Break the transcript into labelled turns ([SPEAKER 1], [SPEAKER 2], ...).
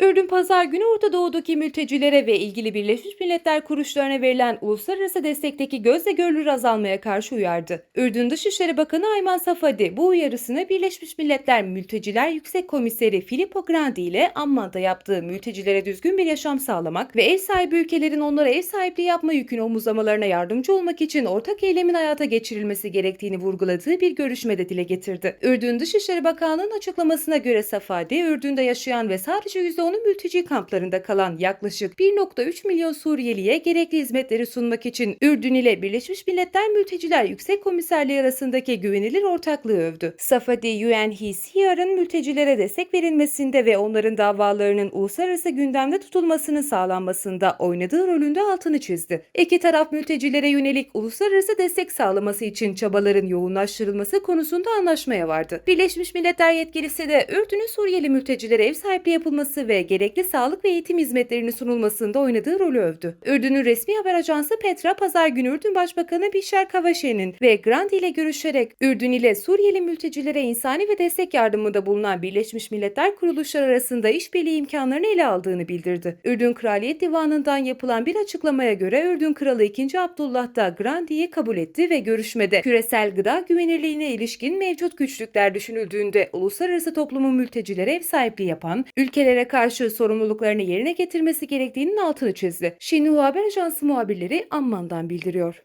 [SPEAKER 1] Ürdün Pazar günü Orta Doğu'daki mültecilere ve ilgili Birleşmiş Milletler kuruluşlarına verilen uluslararası destekteki gözle görülür azalmaya karşı uyardı. Ürdün Dışişleri Bakanı Ayman Safadi bu uyarısını Birleşmiş Milletler Mülteciler Yüksek Komiseri Filippo Grandi ile Amman'da yaptığı mültecilere düzgün bir yaşam sağlamak ve ev sahibi ülkelerin onlara ev sahipliği yapma yükünü omuzlamalarına yardımcı olmak için ortak eylemin hayata geçirilmesi gerektiğini vurguladığı bir görüşmede dile getirdi. Ürdün Dışişleri Bakanlığı'nın açıklamasına göre Safadi, Ürdün'de yaşayan ve sadece %10'u mülteci kamplarında kalan yaklaşık 1.3 milyon Suriyeliye gerekli hizmetleri sunmak için Ürdün ile Birleşmiş Milletler Mülteciler Yüksek Komiserliği arasındaki güvenilir ortaklığı övdü. Safadi, UNHCR'ın mültecilere destek verilmesinde ve onların davalarının uluslararası gündemde tutulmasının sağlanmasında oynadığı rolünde altını çizdi. İki taraf mültecilere yönelik uluslararası destek sağlaması için çabaların yoğunlaştırılması konusunda anlaşmaya vardı. Birleşmiş Milletler yetkilisi de Ürdün'ün Suriyeli mültecilere ev sahipliği yapılması ve gerekli sağlık ve eğitim hizmetlerinin sunulmasında oynadığı rolü övdü. Ürdün'ün resmi haber ajansı Petra, Pazar günü Ürdün Başbakanı Bişar Kavaşe'nin ve Grandi ile görüşerek Ürdün ile Suriyeli mültecilere insani ve destek yardımında bulunan Birleşmiş Milletler kuruluşları arasında işbirliği imkanlarını ele aldığını bildirdi. Ürdün Kraliyet Divanı'ndan yapılan bir açıklamaya göre Ürdün Kralı 2. Abdullah da Grandi'yi kabul etti ve görüşmede küresel gıda güvenirliğine ilişkin mevcut güçlükler düşünüldüğünde uluslararası toplumun mültecilere ev sahipliği yapan ülkelere karşı sorumluluklarını yerine getirmesi gerektiğinin altını çizdi. Şinhua Haber Ajansı muhabirleri Amman'dan bildiriyor.